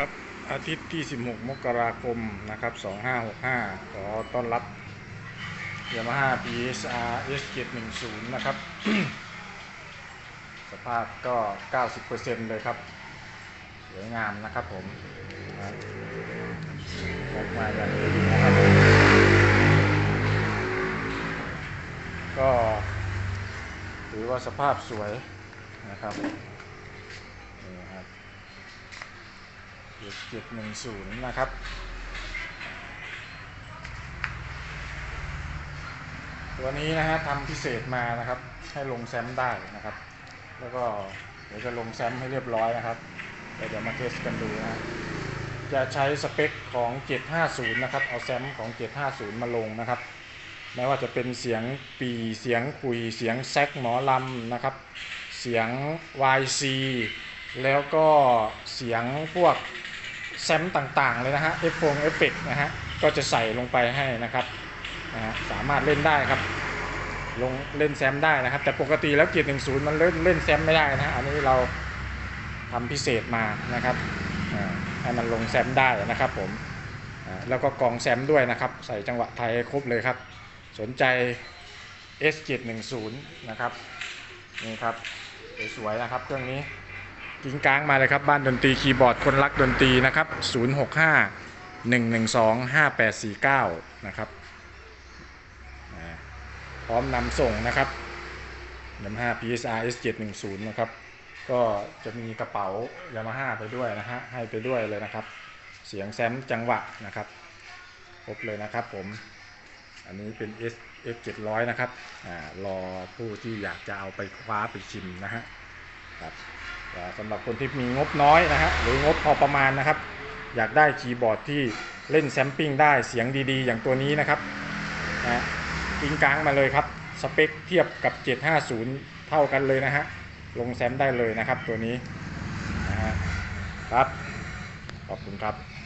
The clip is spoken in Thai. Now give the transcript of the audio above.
ครับอาทิตย์ที่ 16 มกราคม นะครับ 2565 ขอต้อนรับ Yamaha PSR S710 นะครับ สภาพก็ 90%เลยครับ สวยงามนะครับผมนะครับออกมาอย่างดีนะครับ ก็ถือว่าสภาพสวยนะครับ 1.10 นะครับ ตัวนี้นะฮะทำพิเศษมานะครับ ให้ลงแซมได้นะครับ แล้วก็เดี๋ยวจะลงแซมให้เรียบร้อยนะครับ เดี๋ยวมาเทสกันดูนะจะใช้สเปคของ 750 นะครับ เอาแซมของ 750 มาลงนะครับไม่ว่าจะเป็นเสียงปีเสียงคุยเสียงแซกหมอลำนะครับ เสียง YC แล้วก็เสียงพวก แซมต่างๆเลยนะฮะเอฟฟงเอฟเฟกนะฮะก็จะใส่ลงไปให้นะครับนะฮะสามารถเล่นได้ครับ ลงเล่นแซมได้นะครับ แต่ปกติแล้วเกียร์หนึ่งศูนย์มันเล่นเล่นแซมไม่ได้นะฮะอันนี้เราทำพิเศษมานะครับให้มันลงแซมได้นะครับผมแล้วก็กองแซมด้วยนะครับ ใส่จังหวะไทยครบเลยครับ สนใจ S710 นะครับนี่ครับสวยๆนะครับเครื่องนี้ กิ้งก้างมาเลยครับ บ้านดนตรีคีย์บอร์ดคนรักดนตรีนะครับ 065 112 5849 นะครับอ่าพร้อมนำส่งนะครับยามาฮ่า PSR S710 นะครับ ก็จะมีกระเป๋ายามาฮ่าไปด้วยนะฮะ ให้ไปด้วยเลยนะครับ เสียงแซมจังหวะนะครับ ครบเลยนะครับผม อันนี้เป็น S F 700 นะครับ อ่า รอผู้ที่อยากจะเอาไปคว้าไปชิมนะฮะครับ สำหรับคนที่มีงบน้อยนะฮะหรืองบพอประมาณนะครับ อยากได้คีย์บอร์ดที่เล่นแซมปิ้งได้เสียงดีๆ อย่างตัวนี้นะครับนะอิงกลางมาเลยครับ สเปคเทียบกับ 750 เท่ากันเลยนะฮะลงแซมได้เลยนะครับตัวนี้นะฮะครับ ขอบคุณครับ